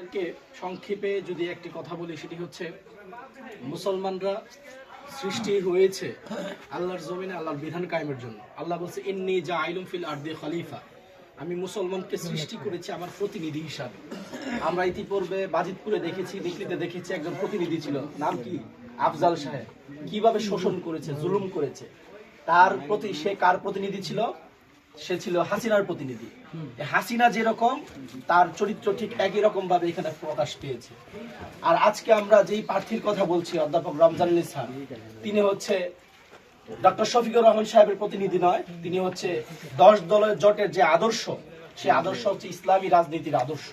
আপনাদেরকে সংক্ষেপে যদি একটি কথা বলি, সেটি হচ্ছে মুসলমানরা সৃষ্টি হয়েছে আল্লাহর জমিনে আল্লাহর বিধান কায়েমের জন্য। আল্লাহ বলছে, ইন্নি যা আইলুম ফিল আর্দে খলিফা। আমি মুসলমানকে সৃষ্টি করেছি আমার প্রতিনিধি হিসাবে। আমরা ইতিপূর্বে বাজিতপুরে দেখেছি, দিল্লিতে দেখেছি, একজন প্রতিনিধি ছিল, নাম কি? আফজাল সাহেব। কীভাবে শোষণ করেছে, জুলুম করেছে? তার প্রতি সে কার প্রতিনিধি ছিল? সে ছিল হাসিনার প্রতিনিধি। হাসিনা যেরকম, তার চরিত্র ঠিক একই রকম ভাবে এখানে প্রকাশ পেয়েছে। আর আজকে আমরা যেই প্রার্থীর কথা বলছি, অধ্যাপক রমজান নিসার, তিনি হচ্ছে ডক্টর শফিকুর রহমান সাহেবের প্রতিনিধি নয়, তিনি হচ্ছে দশ দলের জোটের যে আদর্শ, সেই আদর্শ হচ্ছে ইসলামী রাজনীতির আদর্শ।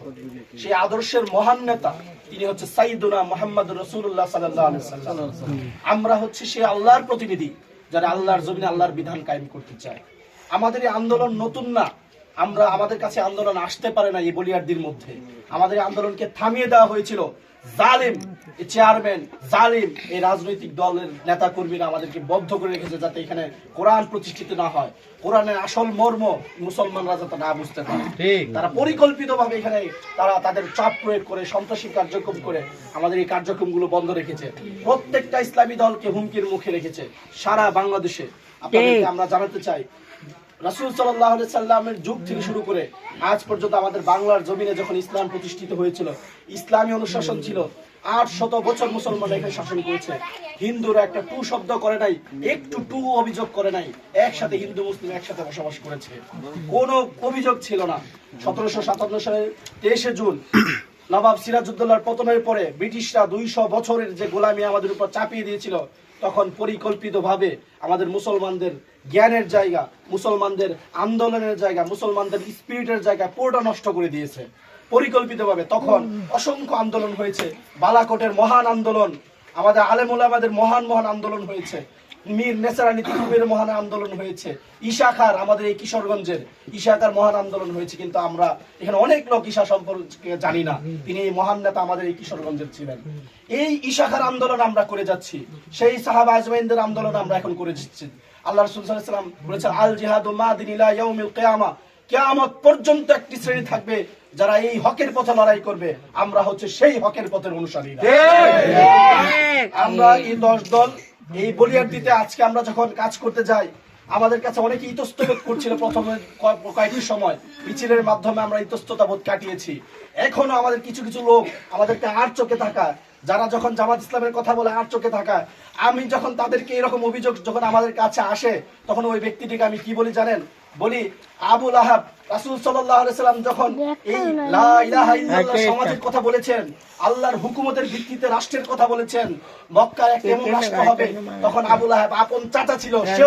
সেই আদর্শের মহান নেতা, তিনি হচ্ছে সাইদুনা মোহাম্মদ রসুল্লাহ সাল্লাহ আমরা হচ্ছে সেই আল্লাহর প্রতিনিধি, যারা আল্লাহর জমিনে আল্লাহর বিধান কায়েম করতে চায়। আমাদের এই আন্দোলন নতুন না। আমরা আমাদের কাছে আন্দোলন আসতে পারে না এই বলিয়ারদির মধ্যে। আমাদের আন্দোলনকে থামিয়ে দেওয়া হয়েছিল। জালিম চেয়ারম্যান জালিম এই রাজনৈতিক দলের নেতা কর্মীরা আমাদেরকে বদ্ধ করে রেখেছে যাতে এখানে কোরআন প্রতিষ্ঠিত না হয়। কোরআনের আসল মর্ম মুসলমানরা যাতে না বুঝতে পারে। তারা পরিকল্পিত ভাবে এখানে তারা তাদের চাপ প্রয়োগ করে সন্ত্রাসী কার্যক্রম করে আমাদের এই কার্যক্রমগুলো বন্ধ রেখেছে। প্রত্যেকটা ইসলামী দলকে হুমকির মুখে রেখেছে সারা বাংলাদেশে। আপনাদেরকে আমরা জানাতে চাই রাসূল সাল্লামের যুগ থেকে শুরু করে আজ পর্যন্ত আমাদের বাংলার জমিনে যখন ইসলাম প্রতিষ্ঠিত হয়েছিল, ইসলামী অনুশাসন ছিল, আট শত বছর মুসলমান এখানে শাসন করেছে। হিন্দুরা একটা টু শব্দ করে নাই, একটু টু অভিযোগ করে নাই, একসাথে হিন্দু, মুসলিম একসাথে বসবাস করেছে। কোনো অভিযোগ ছিল না। সতেরোশো সাতান্ন সালের তেইশে জুন নবাব সিরাজউদ্দৌলার পতনের পরে ব্রিটিশরা দুইশো বছরের যে গোলামি আমাদের উপর চাপিয়ে দিয়েছিল, তখন পরিকল্পিতভাবে আমাদের মুসলমানদের জ্ঞানের জায়গা, মুসলমানদের আন্দোলনের জায়গা, মুসলমানদের স্পিরিটের জায়গা পুরোটা নষ্ট করে দিয়েছে। পরিকল্পিতভাবে তখন অসংখ্য আন্দোলন হয়েছে, বালাকোটের মহান আন্দোলন, আমাদের আলেমুল আমাদের মহান মহান আন্দোলন হয়েছে। মীর নেসারানি তিতুবের মহান আন্দোলন হয়েছে। ঈশাখার আমাদের এই কিশোরগঞ্জের ঈশাখার মহান আন্দোলন হয়েছে কিন্তু আমরা এখানে অনেক লোক ঈশা সম্পর্কে জানি না। তিনি এই মহান নেতা আমাদের এই কিশোরগঞ্জের ছিলেন। এই ঈশাখার আন্দোলন আমরা করে যাচ্ছি। সেই সাহাবা আজমাইনদের আন্দোলন আমরা এখন করে যাচ্ছি। আল্লাহ রসুল সাল্লাম বলেছেন আল জিহাদ মা দিন ইয়াউমিল কিয়ামা। কিয়ামত পর্যন্ত একটি শ্রেণি থাকবে যারা এই হকের পথে লড়াই করবে। আমরা হচ্ছে সেই হকের পথের অনুসারী আমরা এই দশ দল এই বলিয়ার দিতে আজকে আমরা যখন কাজ করতে যাই, আমাদের কাছে অনেকে ইতস্তবোধ করছিল প্রথমে কয়েকটি সময়। মিছিলের মাধ্যমে আমরা ইতস্ততা বোধ কাটিয়েছি। এখনও আমাদের কিছু কিছু লোক আমাদেরকে আর চোখে থাকা যারা যখন জামাত ইসলামের কথা বলে আর চোখে থাকা আমি যখন তাদেরকে এরকম অভিযোগ যখন আমাদের কাছে আসে, তখন ওই ব্যক্তিটিকে আমি কি বলি জানেন? বলি আবুল আহাব রাসুল সাল্লাম যখন এই সমাজের কথা বলেছেন আল্লাহর হুকুমতের ভিত্তিতে রাষ্ট্রের কথা বলেছেন মক্কার এক এমন রাষ্ট্র হবে তখন আবুল আহাব আপন চাচা ছিল সে